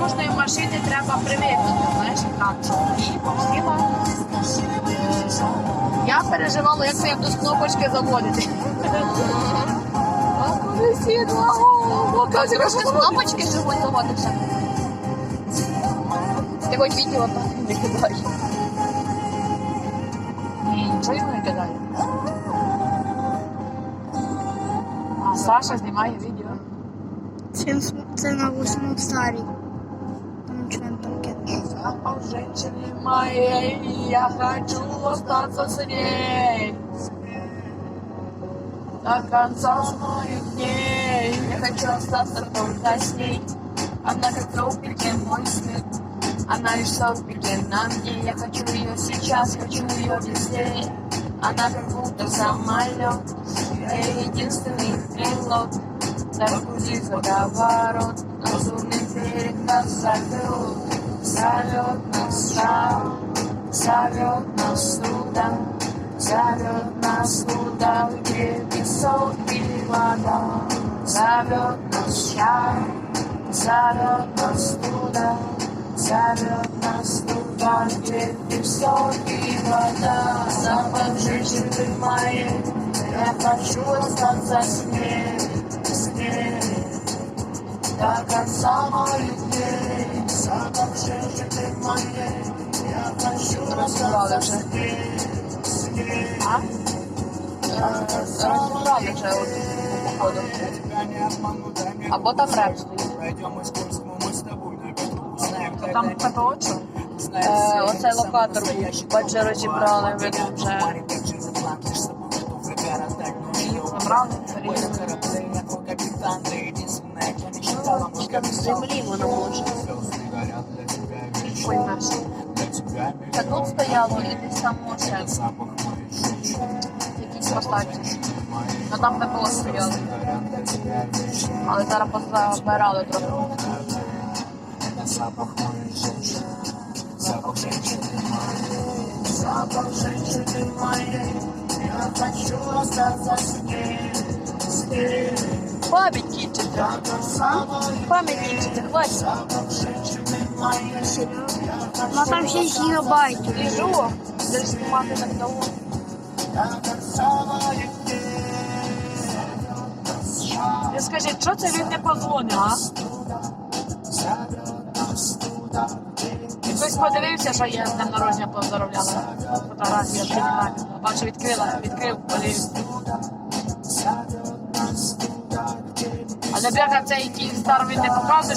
кожної машини треба привикнути, знаєш, і. Я переживала, як це я буду з кнопочки заводити. А коли сідла, о, каже, Трошки з кнопочки живуть заводився. Ти хоч відео там не кидаєш. Ні, нічого не кидає. А Саша знімає відео. Це, це на восьмому старій. Запах женщины моей, я хочу остаться с ней. До конца моих дней я хочу остаться только с ней. Она как тропики, мой свет. Она лишь тропики на мне. Я хочу ее сейчас, хочу ее везде. Она как будто самолет. Я единственный пилот. Загрузи водоворот. Лазурный берег нас зовет. Зовет нас шаг, зовет нас туда, зовет нас туда, где песок и вода. Зовет нас шаг, зовет нас туда, зовет нас туда, где песок и вода. Запах женщины моей, я хочу остаться с ней, с ней. До конца моих дней Запах моей Я хочу расстаться с ней, с ней А? Розібрали вже походу. Або там реп стоїть. То там що? Е, оцей локатор. Бачу, розібрали, видно вже. Забрали? Там з землі воно може. Тут стояло і десь там може. Якісь поставці. Ну там ППО стояло. Але зараз позабирали трохи. Запах женщины моей Я хочу остаться с ней, с ней Пам'ять кінчиться. Пам'ять кінчиться, хватить. Ну там 6 гігабайтів. Біжу, де ж знімати так довго. Ти скажи, що це він не подзвонив, а? Хтось подивився, що я з днем народження поздоровляла. Фотографія. Бачу, відкрила, відкрив, подивився. Але бляха цей Київстар він не показує,